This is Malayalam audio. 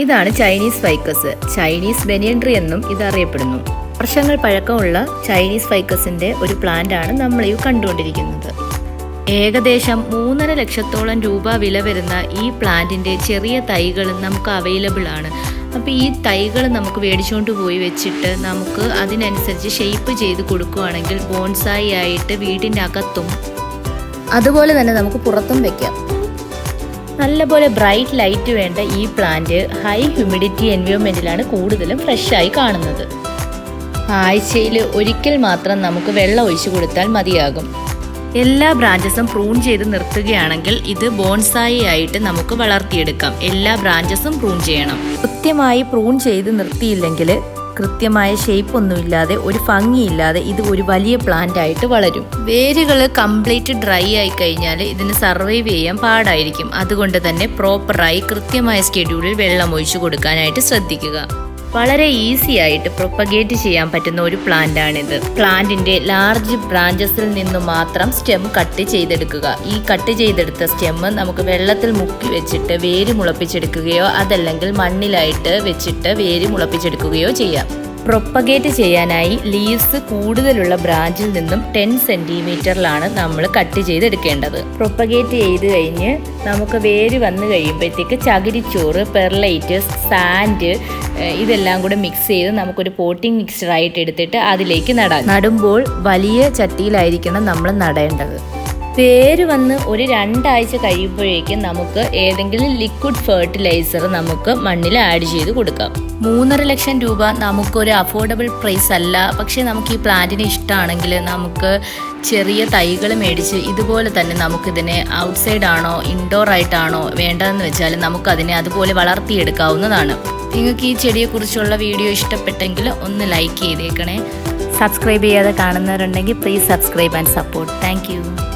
ഇതാണ് Chinese ficus Chinese banyan tree tree എന്നും ഇത് അറിയപ്പെടുന്നു വർഷങ്ങൾ പഴക്കമുള്ള ചൈനീസ് ഫൈക്കസിന്റെ ഒരു പ്ലാന്റ് ആണ് നമ്മൾ ഈ കണ്ടുകൊണ്ടിരിക്കുന്നത്. ഏകദേശം മൂന്നര ലക്ഷത്തോളം രൂപ വില വരുന്ന ഈ പ്ലാന്റിന്റെ ചെറിയ തൈകൾ നമുക്ക് അവൈലബിൾ ആണ്. അപ്പോൾ ഈ തൈകൾ നമുക്ക് മേടിച്ചുകൊണ്ട് പോയി വെച്ചിട്ട് നമുക്ക് അതിനനുസരിച്ച് ഷെയ്പ്പ് ചെയ്ത് കൊടുക്കുകയാണെങ്കിൽ ബോൺസായി ആയിട്ട് വീടിന്റെ അകത്തും അതുപോലെ തന്നെ നമുക്ക് പുറത്തും വെക്കാം. നല്ലപോലെ ബ്രൈറ്റ് ലൈറ്റ് വേണ്ട ഈ പ്ലാന്റ് ഹൈ ഹ്യൂമിഡിറ്റി എൻവയോൺമെന്റിലാണ് കൂടുതലും ഫ്രഷ് ആയി കാണുന്നത്. ആഴ്ചയിൽ ഒരിക്കൽ മാത്രം നമുക്ക് വെള്ളം ഒഴിച്ചു കൊടുത്താൽ മതിയാകും. എല്ലാ ബ്രാഞ്ചസും പ്രൂൺ ചെയ്ത് നിർത്തുകയാണെങ്കിൽ ഇത് ബോൺസായി ആയിട്ട് നമുക്ക് വളർത്തിയെടുക്കാം. എല്ലാ ബ്രാഞ്ചസും പ്രൂൺ ചെയ്യണം. കൃത്യമായി പ്രൂൺ ചെയ്ത് നിർത്തിയില്ലെങ്കിൽ കൃത്യമായ ഷേപ്പ് ഒന്നുമില്ലാതെ ഒരു ഭംഗിയില്ലാതെ ഇത് ഒരു വലിയ പ്ലാന്റ് ആയിട്ട് വളരും. വേരുകൾ കംപ്ലീറ്റ് ഡ്രൈ ആയി കഴിഞ്ഞാൽ ഇതിന് സർവൈവ് ചെയ്യാൻ പാടായിരിക്കും. അതുകൊണ്ട് തന്നെ പ്രോപ്പറായി കൃത്യമായ സ്കെഡ്യൂളിൽ വെള്ളം ഒഴിച്ചു കൊടുക്കാനായിട്ട് ശ്രദ്ധിക്കുക. വളരെ ഈസി ആയിട്ട് പ്രൊപ്പഗേറ്റ് ചെയ്യാൻ പറ്റുന്ന ഒരു പ്ലാന്റ് ആണിത്. പ്ലാന്റിന്റെ ലാർജ് ബ്രാഞ്ചസിൽ നിന്ന് മാത്രം സ്റ്റെം കട്ട് ചെയ്തെടുക്കുക. ഈ കട്ട് ചെയ്തെടുത്ത സ്റ്റെം നമുക്ക് വെള്ളത്തിൽ മുക്കി വെച്ചിട്ട് വേര് മുളപ്പിച്ചെടുക്കുകയോ അതല്ലെങ്കിൽ മണ്ണിലായിട്ട് വെച്ചിട്ട് വേര് മുളപ്പിച്ചെടുക്കുകയോ ചെയ്യാം. പ്രൊപ്പഗേറ്റ് ചെയ്യാനായി ലീവ്സ് കൂടുതലുള്ള ബ്രാഞ്ചിൽ നിന്നും ടെൻ സെന്റിമീറ്ററിലാണ് നമ്മൾ കട്ട് ചെയ്തെടുക്കേണ്ടത്. പ്രൊപ്പഗേറ്റ് ചെയ്ത് കഴിഞ്ഞ് നമുക്ക് വേര് വന്നു കഴിയുമ്പോഴത്തേക്ക് ചകിരിച്ചോറ് പെർലൈറ്റ് സാൻഡ് ഇതെല്ലാം കൂടെ മിക്സ് ചെയ്ത് നമുക്കൊരു പോട്ടിംഗ് മിക്സ്ചറായിട്ട് എടുത്തിട്ട് അതിലേക്ക് നടാം നടുമ്പോൾ വലിയ ചട്ടിയിലായിരിക്കണം നമ്മൾ നടേണ്ടത്. വേര് വന്ന് ഒരു രണ്ടാഴ്ച കഴിയുമ്പോഴേക്കും നമുക്ക് ഏതെങ്കിലും ലിക്വിഡ് ഫെർട്ടിലൈസർ നമുക്ക് മണ്ണിൽ ആഡ് ചെയ്ത് കൊടുക്കാം. മൂന്നര ലക്ഷം രൂപ നമുക്കൊരു അഫോർഡബിൾ പ്രൈസ് അല്ല. പക്ഷേ നമുക്ക് ഈ പ്ലാന്റിനെ ഇഷ്ടമാണെങ്കിൽ നമുക്ക് ചെറിയ തൈകൾ മേടിച്ച് ഇതുപോലെ തന്നെ നമുക്കിതിനെ ഔട്ട്സൈഡ് ആണോ ഇൻഡോർ ആയിട്ടാണോ വേണ്ടതെന്ന് വെച്ചാൽ നമുക്കതിനെ അതുപോലെ വളർത്തിയെടുക്കാവുന്നതാണ്. നിങ്ങൾക്ക് ഈ ചെടിയെക്കുറിച്ചുള്ള വീഡിയോ ഇഷ്ടപ്പെട്ടെങ്കിൽ ഒന്ന് ലൈക്ക് ചെയ്തേക്കണേ. സബ്സ്ക്രൈബ് ചെയ്യാതെ കാണുന്നവരുണ്ടെങ്കിൽ please subscribe and support thank